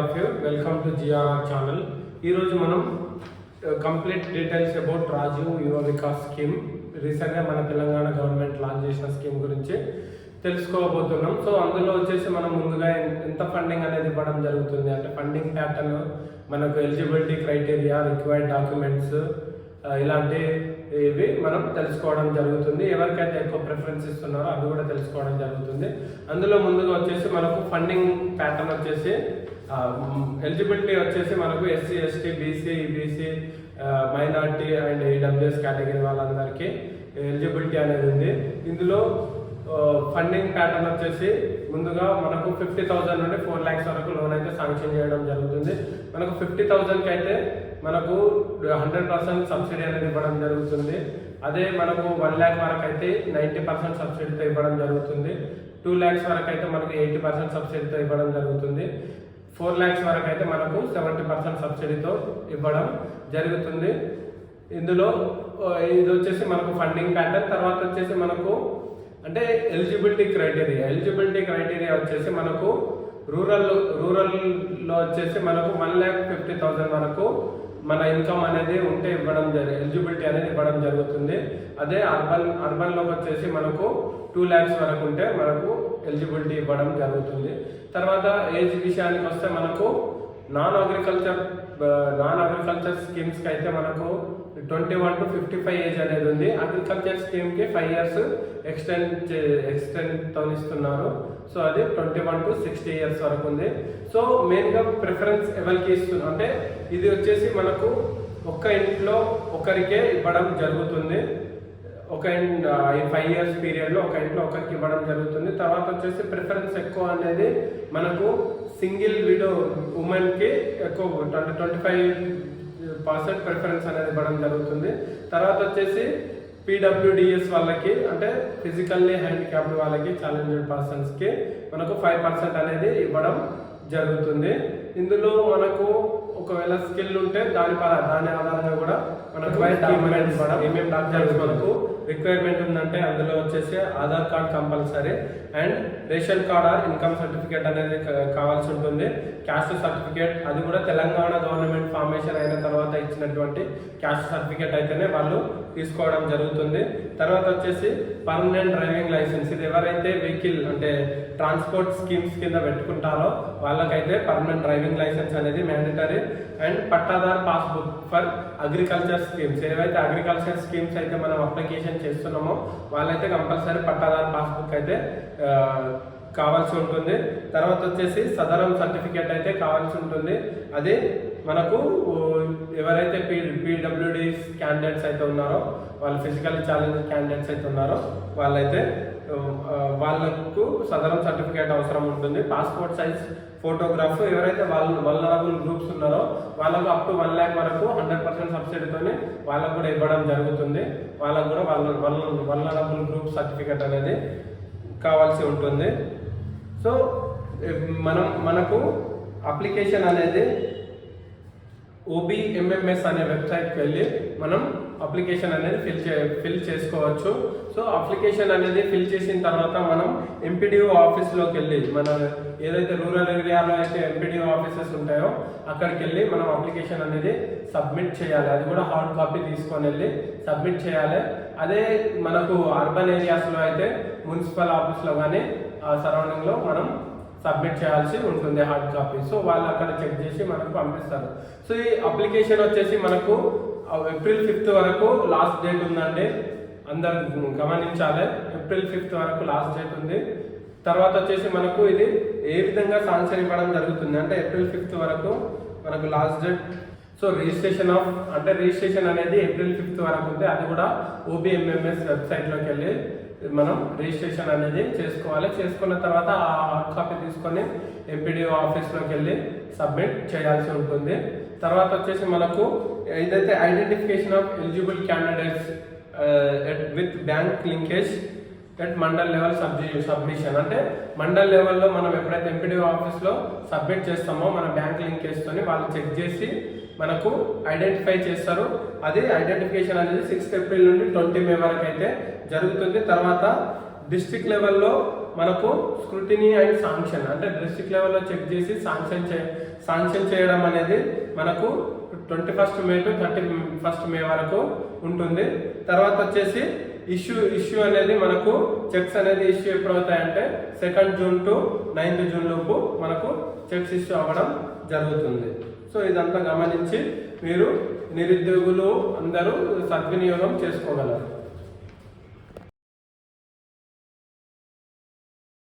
Of you welcome to GRR channel ఈరోజు మనం complete details about Rajiv యువ వికాస్ స్కీమ్ రీసెంట్గా మన తెలంగాణ గవర్నమెంట్ లాంచ్ చేసిన స్కీమ్ గురించి తెలుసుకోబోతున్నాం. సో అందులో వచ్చేసి మనం ముందుగా ఎంత ఫండింగ్ అనేది ఇవ్వడం జరుగుతుంది? అంటే ఫండింగ్ ప్యాటర్న్ మనకు ఎలిజిబిలిటీ క్రైటీరియా రిక్వైర్డ్ డాక్యుమెంట్స్ ఇలాంటి ఇవి మనం తెలుసుకోవడం జరుగుతుంది. ఎవరికైతే ఎక్కువ ప్రిఫరెన్స్ ఇస్తున్నారో అవి కూడా తెలుసుకోవడం జరుగుతుంది. అందులో ముందుగా వచ్చేసి మనకు ఫండింగ్ ప్యాటర్న్ వచ్చేసి ఎలిజిబిలిటీ వచ్చేసి మనకు SC ST BC EBC minority and EWS category వాళ్ళందరికీ ఎలిజిబిలిటీ అనేది ఉంది. ఇందులో ఫండింగ్ ప్యాటర్న్ వచ్చేసి ముందుగా మనకు ఫిఫ్టీ థౌసండ్ నుండి ఫోర్ ల్యాక్స్ వరకు లోన్ అయితే శాంక్షన్ చేయడం జరుగుతుంది. మనకు ఫిఫ్టీ థౌసండ్కి అయితే మనకు హండ్రెడ్ పర్సెంట్ సబ్సిడీ అనేది ఇవ్వడం జరుగుతుంది. అదే మనకు వన్ ల్యాక్ వరకు అయితే నైంటీ పర్సెంట్ సబ్సిడీతో ఇవ్వడం జరుగుతుంది. టూ ల్యాక్స్ వరకు అయితే మనకు ఎయిటీ పర్సెంట్ సబ్సిడీతో ఇవ్వడం జరుగుతుంది. ఫోర్ ల్యాక్స్ వరకు అయితే మనకు సెవెంటీ పర్సెంట్ సబ్సిడీతో ఇవ్వడం జరుగుతుంది. ఇందులో ఇది వచ్చేసి మనకు ఫండింగ్ ప్యాటర్న్ తర్వాత వచ్చేసి మనకు అంటే ఎలిజిబిలిటీ క్రైటీరియా. ఎలిజిబిలిటీ క్రైటీరియా వచ్చేసి మనకు రూరల్ రూరల్లో వచ్చేసి మనకు వన్ ల్యాక్ ఫిఫ్టీ థౌజండ్ వరకు మన ఇన్కమ్ అనేది ఉంటే ఇవ్వడం జరి ఎలిజిబిలిటీ అనేది ఇవ్వడం జరుగుతుంది. అదే అర్బన్ అర్బన్లోకి వచ్చేసి మనకు టూ ల్యాక్స్ వరకు ఉంటే మనకు ఎలిజిబిలిటీ ఇవ్వడం జరుగుతుంది. తర్వాత ఏజ్ విషయానికి వస్తే మనకు నాన్ అగ్రికల్చర్ నాన్ అగ్రికల్చర్ స్కీమ్స్కి అయితే మనకు twenty one to fifty five age అనేది ఉంది. అగ్రికల్చర్ స్కీమ్కి ఫైవ్ ఇయర్స్ ఎక్స్టెండ్ ఎక్స్టెండ్తో ఇస్తున్నారు. సో అది twenty one to sixty years వరకు ఉంది. సో మెయిన్గా ప్రిఫరెన్స్ ఎవరికి ఇస్తుంది అంటే ఇది వచ్చేసి మనకు ఒక్క ఇంట్లో ఒకరికే ఇవ్వడం జరుగుతుంది. ఒక ఇన్- ఈ ఫైవ్ ఇయర్స్ పీరియడ్లో ఒక ఇంట్లో ఒకరికి ఇవ్వడం జరుగుతుంది. తర్వాత వచ్చేసి ప్రిఫరెన్స్ ఎక్కువ అనేది మనకు సింగిల్ విడో ఉమెన్కి ఎక్కువ twenty twenty five percent preference అనేది ఇవ్వడం జరుగుతుంది. తర్వాత వచ్చేసి పీడబ్ల్యూడిఎస్ వాళ్ళకి అంటే ఫిజికల్లీ హ్యాండిక్యాప్డ్ వాళ్ళకి ఛాలెంజ్డ్ పర్సన్స్కి మనకు ఫైవ్ పర్సెంట్ అనేది ఇవ్వడం జరుగుతుంది. ఇందులో మనకు ఒకవేళ స్కిల్ ఉంటే దాని పర దాని ఆధారంగా కూడా మనకు డాక్యుమెంట్స్ ఏమేమి డాక్యుమెంట్స్ మనకు రిక్వైర్మెంట్ ఉందంటే అందులో వచ్చేసి Aadhaar card compulsory and ration card or income certificate అనేది కావాల్సి ఉంటుంది. క్యాస్ట్ సర్టిఫికేట్ అది కూడా తెలంగాణ గవర్నమెంట్ ఫార్మేషన్ అయిన తర్వాత ఇచ్చినటువంటి క్యాస్ట్ సర్టిఫికేట్ అయితేనే వాళ్ళు తీసుకోవడం జరుగుతుంది. తర్వాత వచ్చేసి పర్మనెంట్ డ్రైవింగ్ లైసెన్స్. ఇది ఎవరైతే వెహికల్ అంటే ట్రాన్స్పోర్ట్ స్కీమ్స్ కింద పెట్టుకుంటారో వాళ్ళకైతే permanent driving licence mandatory and and pattadar passbook for agriculture schemes. ఏవైతే అగ్రికల్చర్ స్కీమ్స్ అయితే మనం అప్లికేషన్ చేస్తున్నామో వాళ్ళైతే కంపల్సరీ పట్టాదార్ పాస్బుక్ అయితే కావాల్సి ఉంటుంది. తర్వాత వచ్చేసి సదరం సర్టిఫికేట్ అయితే కావాల్సి ఉంటుంది. అది మనకు ఎవరైతే పీ పీడబ్ల్యూడి క్యాండిడేట్స్ అయితే ఉన్నారో వాళ్ళు ఫిజికల్ ఛాలెంజ్ క్యాండిడేట్స్ అయితే ఉన్నారో వాళ్ళైతే వాళ్ళకు సదరం సర్టిఫికేట్ అవసరం ఉంటుంది. పాస్పోర్ట్ సైజ్ ఫోటోగ్రాఫ్ ఎవరైతే వాళ్ళు వల్నరబుల్ గ్రూప్స్ ఉన్నారో వాళ్ళకు అప్ టు వన్ ల్యాక్ వరకు హండ్రెడ్ పర్సెంట్ సబ్సిడీతోనే వాళ్ళకు కూడా ఇవ్వడం జరుగుతుంది. వాళ్ళకు కూడా వాళ్ళ వల్నరబుల్ గ్రూప్ సర్టిఫికేట్ అనేది కావాల్సి ఉంటుంది. సో మనం మనకు అప్లికేషన్ అనేది ఓబిఎంఎంఎస్ అనే వెబ్సైట్కి వెళ్ళి మనం అప్లికేషన్ అనేది ఫిల్ చే ఫిల్ చేసుకోవచ్చు. సో అప్లికేషన్ అనేది ఫిల్ చేసిన తర్వాత మనం ఎంపీడీఓ ఆఫీస్లోకి వెళ్ళి మన ఏదైతే రూరల్ ఏరియాలో అయితే ఎంపీడీఓ ఆఫీసెస్ ఉంటాయో అక్కడికి వెళ్ళి మనం అప్లికేషన్ అనేది సబ్మిట్ చేయాలి. అది కూడా హార్డ్ కాపీ తీసుకొని వెళ్ళి సబ్మిట్ చేయాలి. అదే మనకు అర్బన్ ఏరియాస్లో అయితే మున్సిపల్ ఆఫీస్లో కానీ ఆ సరౌండింగ్లో మనం సబ్మిట్ చేయాల్సి ఉంటుంది హార్డ్ కాపీ సో వాళ్ళు అక్కడ చెక్ చేసి మనకు పంపిస్తారు. సో ఈ అప్లికేషన్ వచ్చేసి మనకు ఏప్రిల్ ఫిఫ్త్ వరకు లాస్ట్ డేట్ ఉందండి. అందరు గమనించాలి. ఏప్రిల్ ఫిఫ్త్ వరకు లాస్ట్ డేట్ ఉంది. తర్వాత వచ్చేసి మనకు ఇది ఏ విధంగా సాంక్షన్ ఇవ్వడం జరుగుతుంది? అంటే ఏప్రిల్ ఫిఫ్త్ వరకు మనకు last date so registration of అంటే రిజిస్ట్రేషన్ అనేది ఏప్రిల్ ఫిఫ్త్ వరకు ఉంది. అది కూడా ఓబిఎంఎంఎస్ వెబ్సైట్లోకి వెళ్ళి మనం రిజిస్ట్రేషన్ అనేది చేసుకోవాలి. చేసుకున్న తర్వాత ఆ హార్డ్ కాపీ తీసుకొని ఎంపీడీఓ ఆఫీస్లోకి వెళ్ళి సబ్మిట్ చేయాల్సి ఉంటుంది. తర్వాత వచ్చేసి మనకు ఏదైతే identification of eligible candidates with bank linkage at mandal level sabzi submission అంటే మండల్ లెవెల్లో మనం ఎప్పుడైతే ఎంపీడీఓ ఆఫీస్లో సబ్మిట్ చేస్తామో మన బ్యాంక్ లింక్ చేసుకొని వాళ్ళు చెక్ చేసి మనకు ఐడెంటిఫై చేస్తారు. అది ఐడెంటిఫికేషన్ అనేది సిక్స్త్ ఏప్రిల్ నుండి ట్వంటీ మే వరకు అయితే జరుగుతుంది. తర్వాత డిస్ట్రిక్ట్ లెవెల్లో మనకు స్క్రూటినీ అండ్ శాంక్షన్ అంటే డిస్ట్రిక్ట్ లెవెల్లో చెక్ చేసి శాంక్షన్ చే శాంక్షన్ చేయడం అనేది మనకు twenty first May to thirty first May వరకు ఉంటుంది. తర్వాత వచ్చేసి ఇష్యూ ఇష్యూ అనేది మనకు చెక్స్ అనేది issue ఎప్పుడవుతాయంటే second June to ninth June లోపు మనకు చెక్స్ ఇష్యూ అవ్వడం జరుగుతుంది. సో ఇదంతా గమనించి మీరు నిరుద్యోగులు అందరూ సద్వినియోగం చేసుకోగలరు.